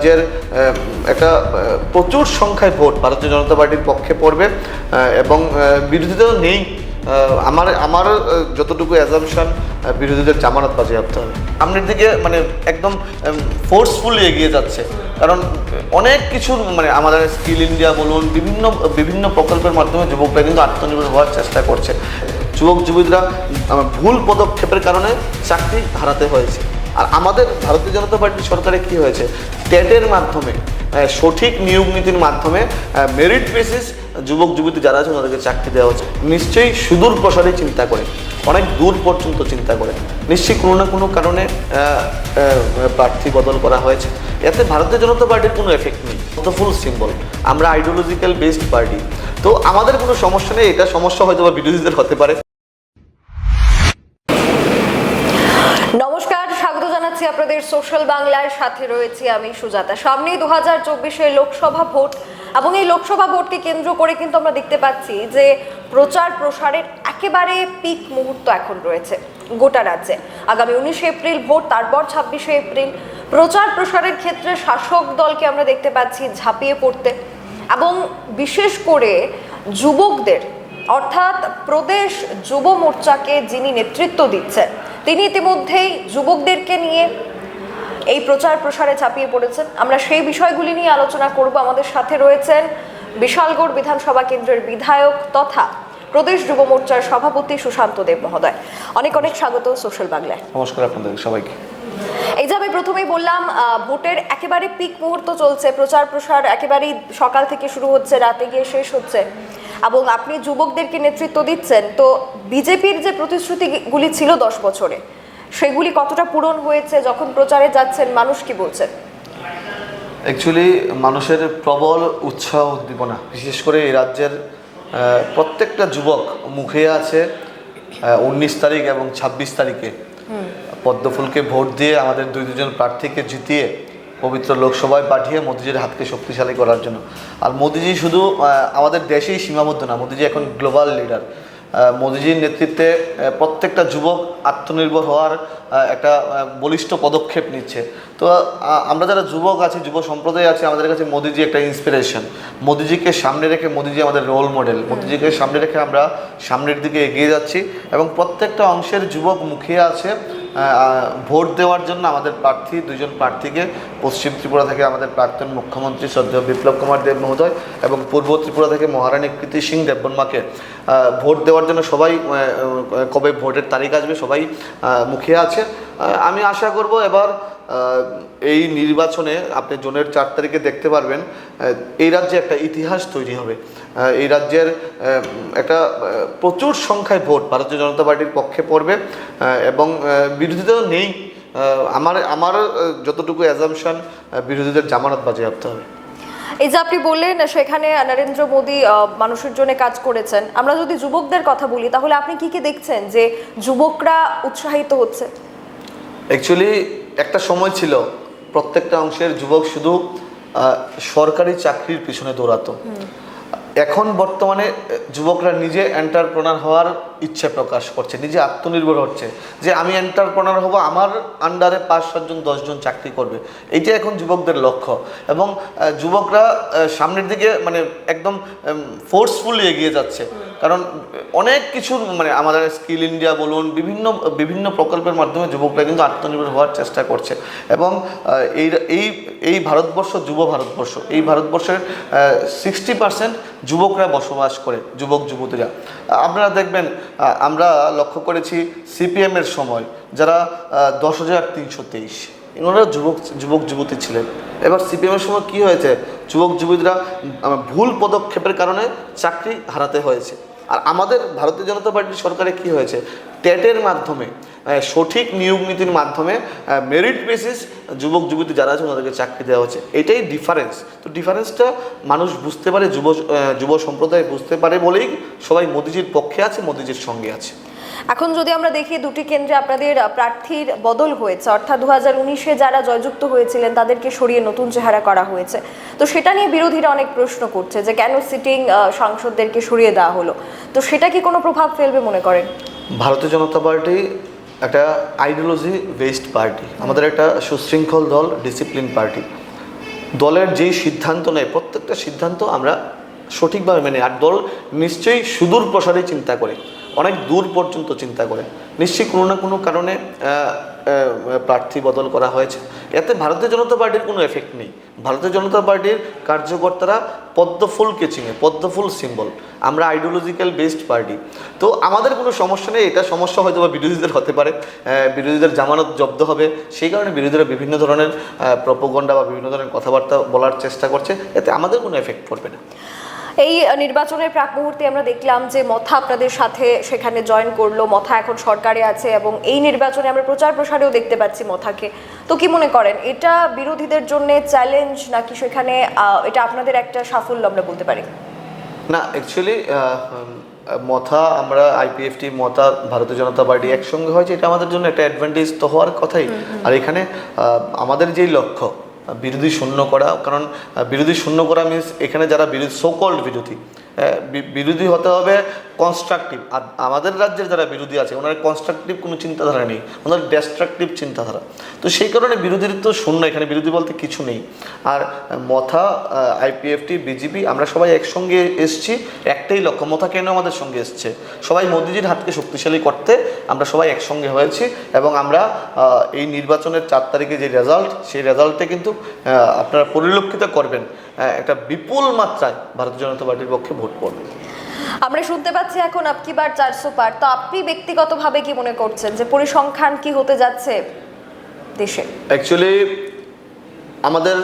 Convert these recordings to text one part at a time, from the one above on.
রাজ্যের একটা প্রচুর সংখ্যায় ভোট ভারতীয় জনতা পার্টির পক্ষে পড়বে এবং বিরোধীদেরও নেই। আমার আমার যতটুকু অ্যাজামশন বিরোধীদের জামানত বাজেয়াপ্ত হবে। সামনের দিকে মানে একদম ফোর্সফুলি এগিয়ে যাচ্ছে। কারণ, অনেক কিছু মানে আমাদের স্কিল ইন্ডিয়া বলুন, বিভিন্ন বিভিন্ন প্রকল্পের মাধ্যমে যুবকরা কিন্তু আত্মনির্ভর হওয়ার চেষ্টা করছে। যুবক, যুবতীরা ভুল পদক্ষেপের কারণে চাকরি হারাতে হয়েছে। আর আমাদের ভারতীয় জনতা পার্টির সরকারে কি হয়েছে? টেটের মাধ্যমে সঠিক নিয়োগ নীতির মাধ্যমে মেরিট বেসিস যুবক, যুবতী যারা আছে তাদেরকে চাকরি দেওয়া হচ্ছে। নিশ্চয়ই সুদূর প্রসারে চিন্তা করে, অনেক দূর পর্যন্ত চিন্তা করে। নিশ্চয়ই কোনো না কোনো কারণে প্রার্থী বদল করা হয়েছে। এতে ভারতীয় জনতা পার্টির কোনো এফেক্ট নেই। ফুল সিম্বল আমরা আইডিওলজিক্যাল বেসড পার্টি তো আমাদের কোনো সমস্যা নেই, এটা সমস্যা হয়তো বা বিরোধীদের হতে পারে। আপনাদের সোশ্যাল বাংলার সাথে রয়েছি আমি সুজাতা। সামনেই দু হাজার চব্বিশে লোকসভা ভোট এবং এই লোকসভা ভোটকে কেন্দ্র করে কিন্তু আমরা দেখতে পাচ্ছি যে প্রচার প্রসারের একেবারে পিক মুহূর্ত এখন রয়েছে গোটা রাজ্যে। আগামী উনিশে এপ্রিল ভোট, তারপর ছাব্বিশে এপ্রিল প্রচার প্রসারের ক্ষেত্রে শাসক দলকে আমরা দেখতে পাচ্ছি ঝাঁপিয়ে পড়তে এবং বিশেষ করে যুবকদের, অর্থাৎ প্রদেশ যুব মোর্চাকে যিনি নেতৃত্ব দিচ্ছেন তিনি ইতিমধ্যেই যুবকদেরকে নিয়ে এই প্রচার প্রসারে চাপিয়ে পড়েছেন। আমরা সেই বিষয়গুলি নিয়ে আলোচনা করব। আমাদের সাথে রয়েছেন বিশালগড় বিধানসভা কেন্দ্রের বিধায়ক তথা প্রদেশ যুব মোর্চার সভাপতি সুশান্ত দেব মহোদয়। অনেক অনেক স্বাগত সোশ্যাল বাংলায়। নমস্কার আপনাদের সবাইকে। এই যে আমি প্রথমেই বললাম আহ, ভোটের একেবারে পিক মুহূর্ত চলছে প্রচার প্রসার একেবারেই সকাল থেকে শুরু হচ্ছে রাতে গিয়ে শেষ হচ্ছে। এবং আপনি যুবকদেরকে নেতৃত্ব দিচ্ছেন তো বিজেপির যে প্রতিশ্রুতিগুলি ছিল দশ বছরে সেগুলি কতটা পূরণ হয়েছে যখন প্রচারে যাচ্ছেন মানুষ কি বলছেন? অ্যাকচুয়ালি মানুষের প্রবল উৎসাহ উদ্দীপনা বিশেষ করে এই রাজ্যের প্রত্যেকটা যুবক মুখে আছে উনিশ তারিখ এবং ছাব্বিশ তারিখে। পদ্মফুলকে ভোট দিয়ে আমাদের দুই দুজন প্রার্থীকে জিতিয়ে পবিত্র লোকসভায় পাঠিয়ে মোদিজির হাতকে শক্তিশালী করার জন্য। আর মোদিজি শুধু আমাদের দেশেই সীমাবদ্ধ না মোদিজি এখন গ্লোবাল লিডার মোদিজির নেতৃত্বে প্রত্যেকটা যুবক আত্মনির্ভর হওয়ার একটা বলিষ্ঠ পদক্ষেপ নিচ্ছে। তো আমরা যারা যুবক আছি যুব সম্প্রদায় আছে আমাদের কাছে মোদিজি একটা ইন্সপিরেশন মোদিজিকে সামনে রেখে মোদিজি আমাদের রোল মডেল মোদিজিকে সামনে রেখে আমরা সামনের দিকে এগিয়ে যাচ্ছি এবং প্রত্যেকটা অংশের যুবক মুখে আছে ভোট দেওয়ার জন্য আমাদের প্রার্থী, দুজন প্রার্থীকে পশ্চিম ত্রিপুরা থেকে আমাদের প্রাক্তন মুখ্যমন্ত্রী শ্রদ্ধেয় বিপ্লব কুমার দেব মহোদয় এবং পূর্ব ত্রিপুরা থেকে মহারানী কৃতি সিং দেববর্মাকে ভোট দেওয়ার জন্য সবাই কবে ভোটের তারিখ আসবে সবাই মুখে আছে। আমি আশা করব এবার এই নির্বাচনে আপনি জুনের চার তারিখে দেখতে পারবেন এই রাজ্যে একটা ইতিহাস তৈরি হবে। এই রাজ্যের একটা প্রচুর সংখ্যায় ভোট ভারতীয় জনতা পার্টির পক্ষে পড়বে এবং আহ, বিরোধীদেরও নেই। আমার আমার যতটুকু অ্যাজামশন বিরোধীদের জামানত বাজেয়াপ্ত হবে। এই যে আপনি বললেন সেখানে নরেন্দ্র মোদী মানুষের জন্য কাজ করেছেন। আমরা যদি যুবকদের কথা বলি তাহলে আপনি কি কি দেখছেন যে যুবকরা উৎসাহিত হচ্ছে? অ্যাকচুয়ালি একটা সময় ছিল প্রত্যেকটা অংশের যুবক শুধু সরকারি চাকরির পিছনে দৌড়াতো। এখন বর্তমানে যুবকরা নিজে এন্টারপ্রনার হওয়ার ইচ্ছে প্রকাশ করছে, নিজে আত্মনির্ভর হচ্ছে। যে আমি এন্টারপ্রনার হব, আমার আন্ডারে পাঁচ সাতজন দশজন চাকরি করবে। এইটা এখন যুবকদের লক্ষ্য। এবং যুবকরা সামনের দিকে মানে একদম ফোর্সফুলি এগিয়ে যাচ্ছে। কারণ, অনেক কিছু মানে আমাদের স্কিল ইন্ডিয়া বলুন, বিভিন্ন বিভিন্ন প্রকল্পের মাধ্যমে যুবকরা কিন্তু আত্মনির্ভর হওয়ার চেষ্টা করছে। এবং এই এই এই ভারতবর্ষ যুব ভারতবর্ষ। এই ভারতবর্ষের সিক্সটি পার্সেন্ট যুবকরা বসবাস করে, যুবক যুবতীরা। আপনারা দেখবেন আমরা লক্ষ্য করেছি সিপিএমের সময়, যারা দশ হাজার তিনশো তেইশ এনারা যুবক যুবক যুবতী ছিলেন। এবার সিপিএমের সময় কি হয়েছে? যুবক যুবতীরা ভুল পদক্ষেপের কারণে চাকরি হারাতে হয়েছে। আর আমাদের ভারতীয় জনতা পার্টির সরকারে কি হয়েছে? ট্যাটের মাধ্যমে সঠিক নিয়োগ নীতির মাধ্যমে মেরিট বেসিস যুবক, যুবতী যারা আছে ওনাদেরকে চাকরি দেওয়া হচ্ছে। এটাই ডিফারেন্স তো ডিফারেন্সটা মানুষ বুঝতে পারে, যুব যুব সম্প্রদায় বুঝতে পারে বলেই সবাই মোদিজির পক্ষে আছে, মোদিজির সঙ্গে আছে। এখন যদি আমরা দেখি দুটি কেন্দ্রে আপনাদের প্রার্থীর বদল হয়েছে, অর্থাৎ দু হাজার উনিশে যারা জয়যুক্ত হয়েছিলেন তাদেরকে সরিয়ে নতুন চেহারা করা হয়েছে। তো সেটা নিয়ে বিরোধীরা অনেক প্রশ্ন করছে যে কেন সিটিং সাংসদদেরকে সরিয়ে দেওয়া হলো। তো সেটা কি কোনো প্রভাব ফেলবে মনে করেন? ভারতীয় জনতা পার্টি একটা আইডিওলজি বেসড পার্টি আমাদের একটা সুশৃঙ্খল দল ডিসিপ্লিন পার্টি দলের যেই সিদ্ধান্ত নেয়, প্রত্যেকটা সিদ্ধান্ত আমরা সঠিকভাবে মেনে, আর দল নিশ্চয়ই সুদূর প্রসারে চিন্তা করে। অনেক দূর পর্যন্ত চিন্তা করে। নিশ্চয়ই কোনো না কোনো কারণে প্রার্থী বদল করা হয়েছে। এতে ভারতীয় জনতা পার্টির কোনো এফেক্ট নেই। ভারতীয় জনতা পার্টির কার্যকর্তারা পদ্মফুলকে চিনে, পদ্মফুল সিম্বল আমরা আইডিওলজিক্যাল বেসড পার্টি তো আমাদের কোনো সমস্যা নেই। এটা সমস্যা হয়তো বা বিরোধীদের হতে পারে। বিরোধীদের জামানত জব্দ হবে। সেই কারণে বিরোধীরা বিভিন্ন ধরনের প্রপগণ্ডা বা বিভিন্ন ধরনের কথাবার্তা বলার চেষ্টা করছে। এতে আমাদের কোনো এফেক্ট পড়বে না। এই নির্বাচনের প্রাক মুহূর্তে আমরা দেখলাম যে মথা আপনাদের সাথে সেখানে জয়েন করল মথা এখন সরকারে আছে এবং এই নির্বাচনে আমরা প্রচার প্রসারেও দেখতে পাচ্ছি মথাকে। তো কি মনে করেন এটা বিরোধীদের জন্য চ্যালেঞ্জ নাকি সেখানে এটা আপনাদের একটা সাফল্য আমরা বলতে পারি? না অ্যাকচুয়ালি মথা আমরা আইপিএফটি মথা ভারতীয় জনতা পার্টি একসঙ্গে হয়েছে এটা আমাদের জন্য একটা অ্যাডভান্টেজ তো হওয়ার কথাই। আর এখানে আমাদের যেই লক্ষ্য বিরোধী শূন্য করা কারণ বিরোধী শূন্য করা মিনস এখানে যারা বিরোধী সোকল্ড বিরোধী বিরোধী হতে হবে কনস্ট্রাকটিভ আর আমাদের রাজ্যের যারা বিরোধী আছে, ওনার কনস্ট্রাকটিভ কোনো চিন্তাধারা নেই ওনার ডেস্ট্রাকটিভ চিন্তাধারা। তো সেই কারণে বিরোধীর তো শূন্য, এখানে বিরোধী বলতে কিছু নেই। আর মথা আইপিএফটি বিজেপি আমরা সবাই একসঙ্গে এসছি, একটাই লক্ষ্য মথা কেন আমাদের সঙ্গে এসছে? সবাই মোদিজির হাতকে শক্তিশালী করতে আমরা সবাই একসঙ্গে হয়েছি এবং আমরা এই নির্বাচনের চার তারিখে যে রেজাল্ট সেই রেজাল্টে কিন্তু আপনারা পরিলক্ষিত করবেন। একটা বিপুল মাত্রায় ভারতীয় জনতা পার্টির পক্ষে ভোট পড়বে। আমরা শুনতে পাচ্ছি এখন আপকি বার চারশো পার তো আপনি ব্যক্তিগতভাবে কি মনে করছেন যে পরিসংখ্যান কি হতে যাচ্ছে দেশে? অ্যাকচুয়ালি আমাদের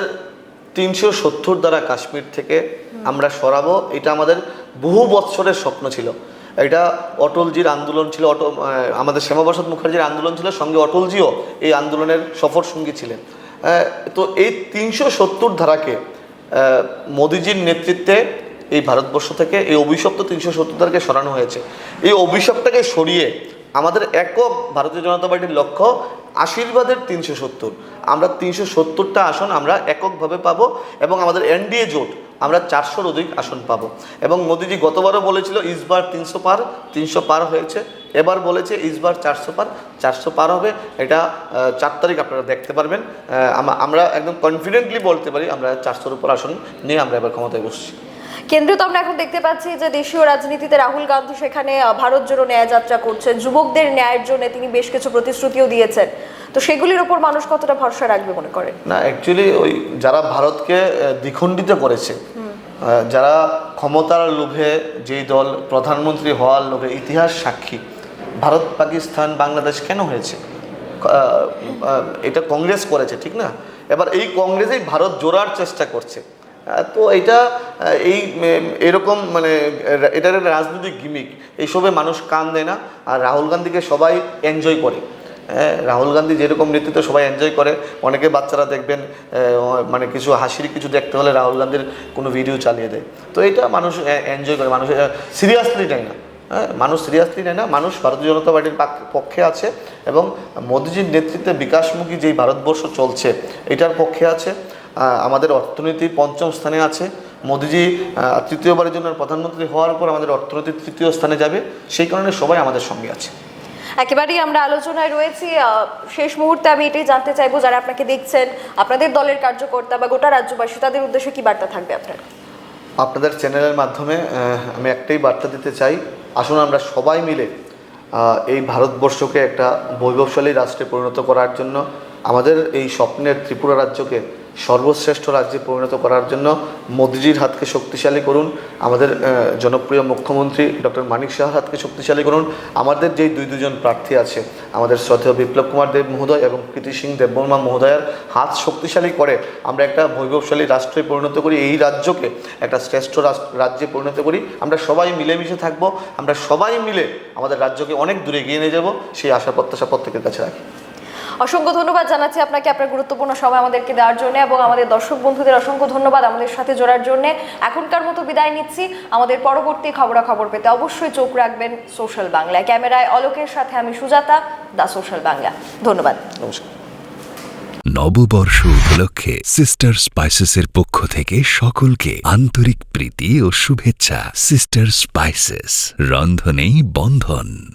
তিনশো সত্তর দ্বারা কাশ্মীর থেকে আমরা সরাবো এটা আমাদের বহু বৎসরের স্বপ্ন ছিল। এটা অটলজির আন্দোলন ছিল অট আহ, আমাদের শ্যামাপ্রসাদ মুখার্জির আন্দোলন ছিল সঙ্গে অটলজিও এই আন্দোলনের সফর সঙ্গী ছিলেন তো এই তিনশো সত্তর ধারাকে মোদিজির নেতৃত্বে এই ভারতবর্ষ থেকে এই অভিশপ্ত তিনশো সত্তর ধারাকে সরানো হয়েছে। এই অভিশাপটাকে সরিয়ে আমাদের একক ভারতীয় জনতা পার্টির লক্ষ্য আশীর্বাদের তিনশো সত্তর। আমরা তিনশো সত্তরটা আসন আমরা এককভাবে পাবো এবং আমাদের এনডিএ জোট আমরা চারশোর অধিক আসন পাবো। এবং মোদিজি গতবারও বলেছিল, ইসবার তিনশো পার তিনশো পার হয়েছে। এবার বলেছে, ইসবার চারশো পার চারশো পার হবে। এটা চার তারিখ আপনারা দেখতে পারবেন। আমরা একদম কনফিডেন্টলি বলতে পারি, আমরা চারশোর উপর আসন নিয়ে আমরা এবার ক্ষমতায় বসছি। কেন্দ্রে তো আমরা এখন দেখতে পাচ্ছি যে দেশীয় রাজনীতিতে রাহুল গান্ধী সেখানে ভারত জোড়ো ন্যায় যাত্রা করছেন যুবকদের ন্যায়ের জন্য তিনি বেশ কিছু প্রতিশ্রুতিও দিয়েছেন। তো সেগুলির ওপর মানুষ কতটা ভরসা রাখবে মনে করেন? না অ্যাকচুয়ালি ওই যারা ভারতকে দ্বিখণ্ডিত করেছে যারা ক্ষমতার লোভে যেই দল প্রধানমন্ত্রী হওয়ার লোভে ইতিহাস সাক্ষী ভারত পাকিস্তান বাংলাদেশ কেন হয়েছে? এটা কংগ্রেস করেছে ঠিক না? এবার এই কংগ্রেসেই ভারত জোড়ার চেষ্টা করছে। তো এটা এই এরকম মানে এটার একটা রাজনৈতিক গিমিক এইসবে মানুষ কান দেয় না আর রাহুল গান্ধীকে সবাই এনজয় করে। হ্যাঁ, রাহুল গান্ধী যেরকম নেতৃত্ব সবাই এনজয় করে অনেকে বাচ্চারা দেখবেন মানে কিছু হাসির কিছু দেখতে হলে রাহুল গান্ধীর কোনো ভিডিও চালিয়ে দেয়। তো এটা মানুষ এনজয় করে। মানুষ সিরিয়াসলি নেয় না। হ্যাঁ মানুষ সিরিয়াসলি নেয় না। মানুষ ভারতীয় জনতা পার্টির পাক- পক্ষে আছে এবং মোদিজির নেতৃত্বে বিকাশমুখী যেই ভারতবর্ষ চলছে এটার পক্ষে আছে। আমাদের অর্থনীতি পঞ্চম স্থানে আছে। মোদিজি তৃতীয়বারের জন্য প্রধানমন্ত্রী হওয়ার পর আমাদের অর্থনীতি তৃতীয় স্থানে যাবে। সেই কারণে সবাই আমাদের সঙ্গে আছে। একেবারেই আমরা আলোচনায় রয়েছি। শেষ মুহূর্তে আমি এটাই জানতে চাইব যারা আপনাকে দেখছেন আপনাদের দলের কার্যকর্তা বা গোটা রাজ্যবাসী তাদের উদ্দেশ্যে কি বার্তা থাকবে আপনার? আপনাদের চ্যানেলের মাধ্যমে আমি একটাই বার্তা দিতে চাই। আসুন আমরা সবাই মিলে এই ভারতবর্ষকে একটা বৈভবশালী রাষ্ট্রে পরিণত করার জন্য আমাদের এই স্বপ্নের ত্রিপুরা রাজ্যকে সর্বশ্রেষ্ঠ রাজ্যে পরিণত করার জন্য মোদিজির হাতকে শক্তিশালী করুন। আমাদের জনপ্রিয় মুখ্যমন্ত্রী ডক্টর মানিক শাহর হাতকে শক্তিশালী করুন। আমাদের যেই দুই দুজন প্রার্থী আছে, আমাদের শ্রদ্ধেয় বিপ্লব কুমার দেব মহোদয় এবং প্রীতি সিং দেববর্মা মহোদয়ের হাত শক্তিশালী করে আমরা একটা বৈভবশালী রাষ্ট্রে পরিণত করি, এই রাজ্যকে একটা শ্রেষ্ঠ রাজ্যে পরিণত করি। আমরা সবাই মিলেমিশে থাকব, আমরা সবাই মিলে আমাদের রাজ্যকে অনেক দূরে এগিয়ে নিয়ে যাব, সেই আশা প্রত্যাশা প্রত্যেকের কাছে রাখি। অসংখ্য ধন্যবাদ জানাচ্ছি আপনাকে আপনার গুরুত্বপূর্ণ সময় আমাদেরকে দেওয়ার জন্য এবং আমাদের দর্শক বন্ধুদের অসংখ্য ধন্যবাদ আমাদের সাথে জোড়ার জন্য। এখনকার মতো বিদায় নিচ্ছি। আমাদের পরবর্তী খবরাখবর পেতে অবশ্যই চোখ রাখবেন সোশ্যাল বাংলায় ক্যামেরায় অলোকের সাথে আমি সুজাতা দা সোশ্যাল বাংলা। ধন্যবাদ। নমস্কার। নববর্ষ উপলক্ষে সিস্টার স্পাইসেসের পক্ষ থেকে সকলকে আন্তরিক প্রীতি ও শুভেচ্ছা। সিস্টার স্পাইসেস রন্ধনেই বন্ধন।